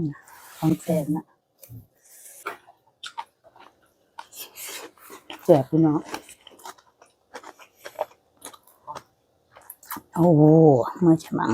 อของแสนนะแสบพี่น้องโอ้มาฉมัง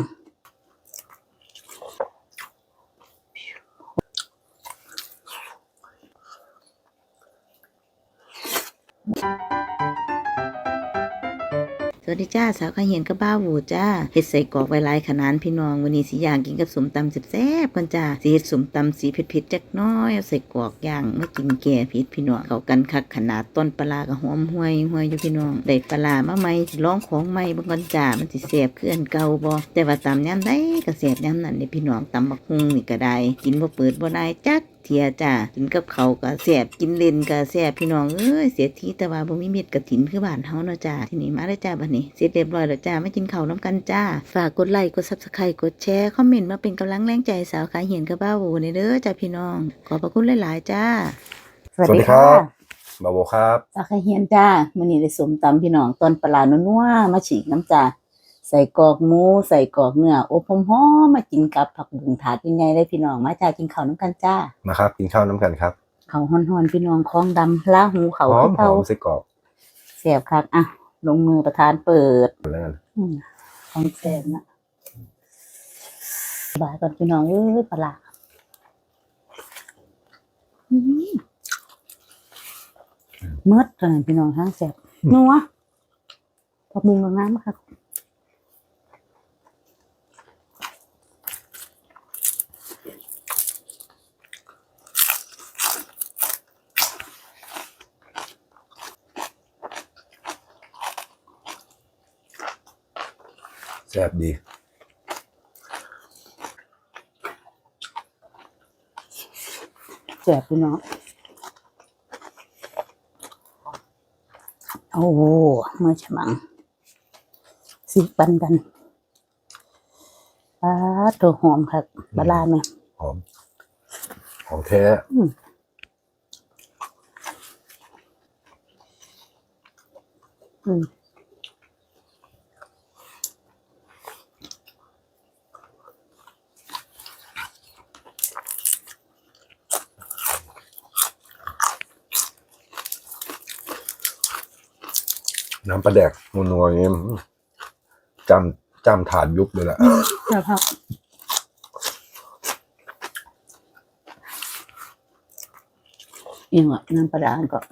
วัสดีจ้าสาวข้าเหียนกับบ้าวูจ้าเฮ็ดใส่กรอกไว้ลายขนาดพี่น้องวันนี้สิย่างกินกับสมตำแซ่บๆกันจ้าสิเฮ็ดสมตำสีเผ็ดๆจักน้อยเอาใส่กรอกย่างไมากินแก่ผิดพี่น้องเขากันคักขนาดต้นปลาร้าก็หอมห่วยห่วยอยู่พี่น้องได้ปลามาใหม่สิลองของใหมบิ่งก่อนจ้ามันสิแซ่บคืออันเก่าบ่แต่ว่าตำยามใดก็แซ่บยามนั้นเด้พี่น้องตำบักฮุงนี่ก็ได้กินบ่เปิดบ่ได้จัก เทียจ้ากินกับเขาวก็แซ่บกินเล่นก็แซ่บพี่น้องเอ้ยเสียทีแต่ว่าบ่มีเม็ดกระถินคือบ้านเฮาเนาะจ้าทีนี้มาแล้วจ้าบัดนี้เสร็จเรียบร้อยแล้วจ้ามากินข้าวน้ำกันจ้า ฝากกดไลค์กด Subscribe กดแชร์คอมเมนต์มาเป็นกำลังแรงใจสาวขายเหียนกับบ้าโวในเด้อจ้าพี่น้อง ขอบพระคุณหลายๆจ้า สวัสสวัสดีดีครัค่ะบบาโบครับสักเฮียนจ้ามื้อนี้ได้สมตำพี่น้องตอนปลานัวๆมาฉีกน้ำจ้า ใส่กรอกหมูใส่กรอกเนื้ออบหอมๆมากินกับผักบุ้งถาดใหญ่ๆเลยพี่น้องมาจ้ากินข้าวน้ำกันจ้านะครับ กินข้าวน้ำกันครับข้าวฮ้อนๆพี่น้องคองดำลาหูเขาหอมหเขาอมไส้กรอกแสบคักอะ ลงมือประธานเปิดแล้วกันอืมของแสบนะบายก่อนพี่น้องเอ้ยปลาร้าอืมเมื่อตอนพี่น้องห้างแสบนัวพอมุงกับน้ำค่ะ ซ่บดีแสบพี่น้องโอ้โหเมื่อฉมังสิปันกันปลาตัวหอมครับปลาร้าไหมหอมหอมแท้อืม น้ำปลาแดกนัวๆอย่างนี้อืมจำจำถาดยุบเลยแหละแซ่บครับยังอะน้ำปลาร้าก่อน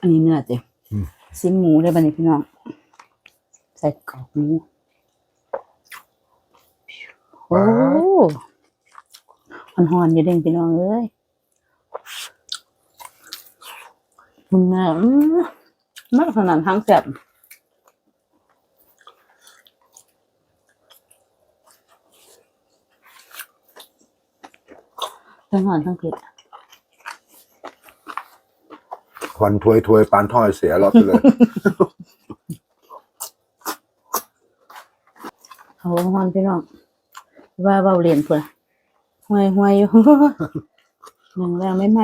อันนี้เนื้อจ้ะอืมซิมหมูได้บ้านี่พี่น้อง ใส่กรอบหมูโอ้ มันหอนๆอยู่เด้งพี่น้องเอ้ยมึงน่ะอืมมากขนาดทั้งแซ่บทั้งหอนทั้งเผ็ดควันถวยถวยๆปานถ้อยเสียรอบไปเลย เขาหอนพี่น้องว่าเบาเรียนเพื่อ ห่วยห่วยอยู่ หนึ่งแรงไม่ไหม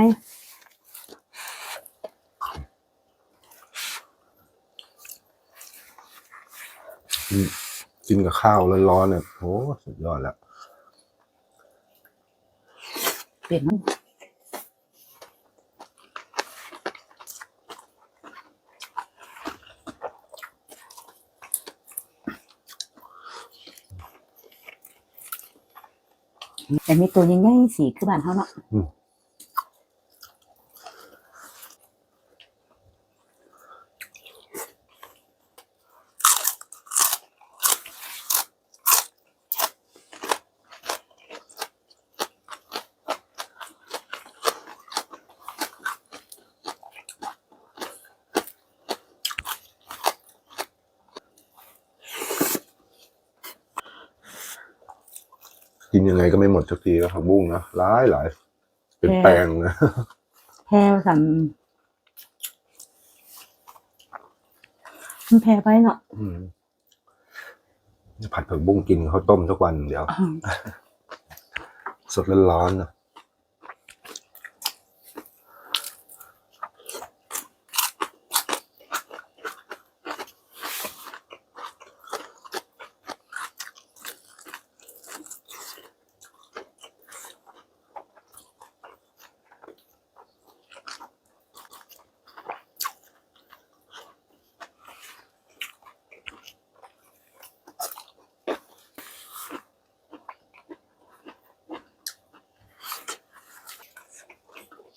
กินกับข้าวร้อนๆเนี่ยโอ้สุดยอดแล้ว เปลี่ยน แต่มีตัวใหญ่ๆสีคือบ้านเขาเนาะ กินยังไงก็ไม่หมดสักทีแล้วผักบุ้งนะหลายหลายๆเป็นแปลงนะแพรสันมันแพรไปเนาะอืมผัดผักบุ้งกินข้าวต้มทุกวันเดี๋ยว สดร้อนๆนะ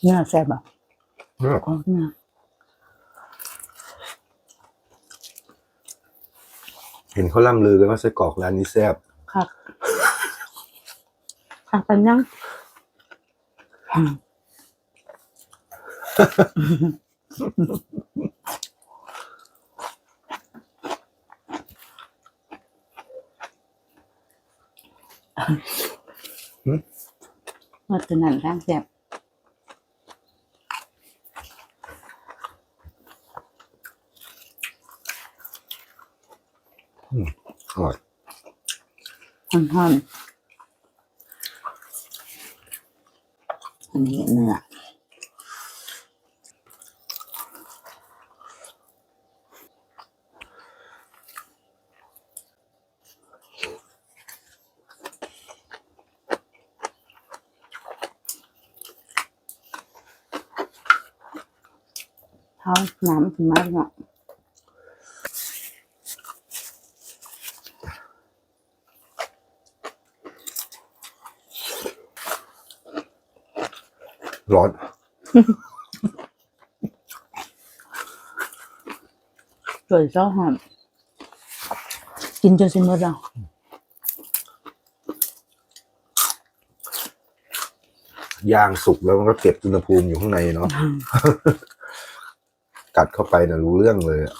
เนื้อแซ่บอะเนี่ยกรอกเนื้อเห็นเขาล่ำลือกันว่าไส้กรอกร้านนี้แซ่บคักคักเป็นยังอืมมาตัวนั้นร่างแซ่บ อร่อย ห่อนๆอันนี้เนื้อเท้าน้ำขึ้นมาเนาะ ร้อน สวยเจ้าหอมกินจนสิหมดแล้วย่างสุกแล้วมันก็เก็บอุณหภูมิอยู่ข้างในเนาะ กัดเข้าไปนะรู้เรื่องเลยอะ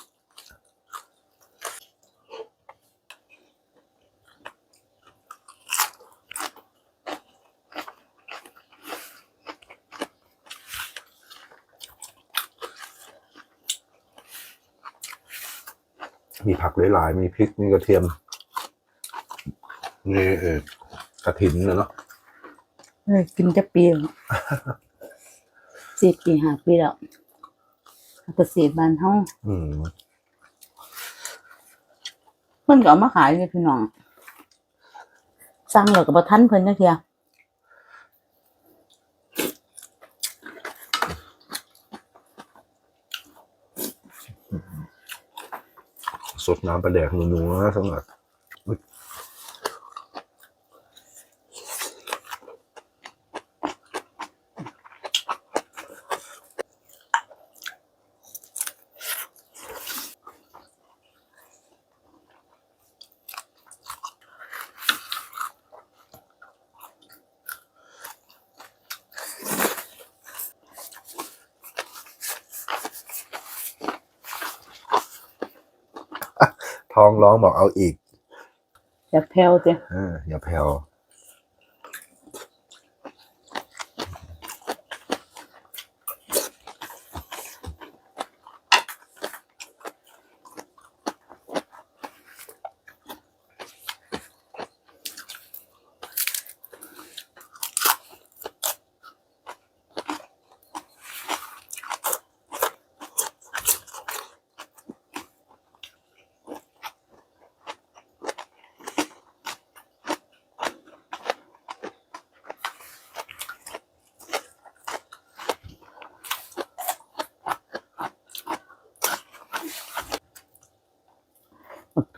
มีผักหลายๆ มีพริก มีกระเทียมนี่เออกระถินนะเนาะเอ้ยกินจะปีแล้วสิบปีห้าปีแล้วเกษตรบ้านเฮาอืมเพิ่นก็เอามาขายเลยพี่น้อง สั่งแล้วก็บ่ทันเพิ่นจักเที่ย สดน้ำปลาแดกนัวๆสำหรับอุ๊ย ท้องร้องบอกเอาอีก อย่าแผ่วเด้เอออย่าแผ่ว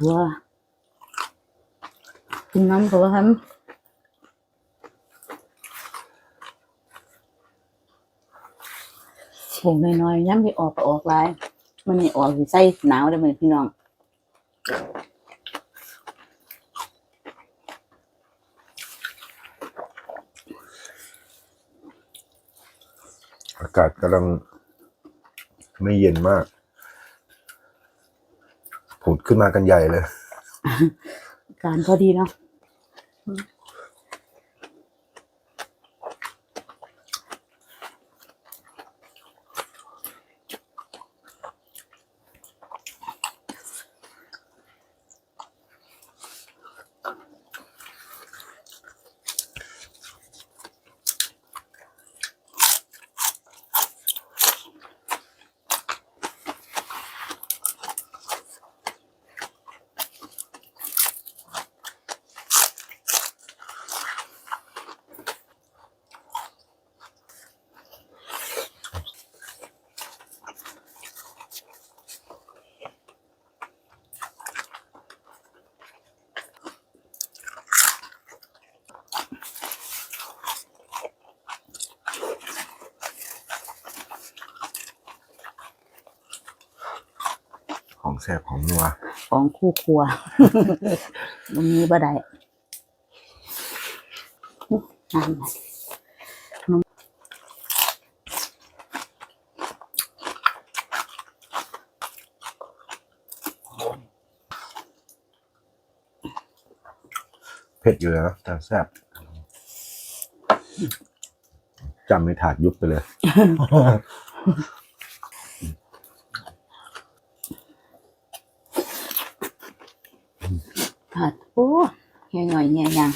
อดตัวกินน้ำก็ว่าหั่นผงน้อยๆย้ำที่ออกก็ออกหลาย มันนี่ออกสิใส่หนาวได้อมื้อนพี่น้องอากาศกำลังไม่เย็นมาก ขึ้นมากันใหญ่เลย การพอดีเนาะ แซ่บของนัวของคู่ครัวมันมีบ่ได้นั่นน่ะเผ็ดอยู่แล้วแต่แซ่บจำไม่ถาดยุบไปเลย ผัดโอ้แง่หน่อยแง่ยัง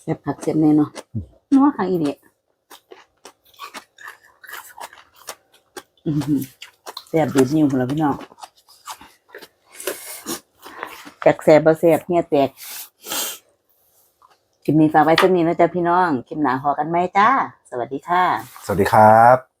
เสียบ ผักเสียบแน่เนาะนัวข้างอีเดียอือหือแซ่บดูดนิ้วของเราพี่น้องจากแซ่บบ่แซ่บเฮียแตกคลิปนี้ฝากไว้สักนี้นะจ๊ะพี่น้องคลิปหน้าหอกันไหมจ้า สวัสดีค่ะ สวัสดีครับ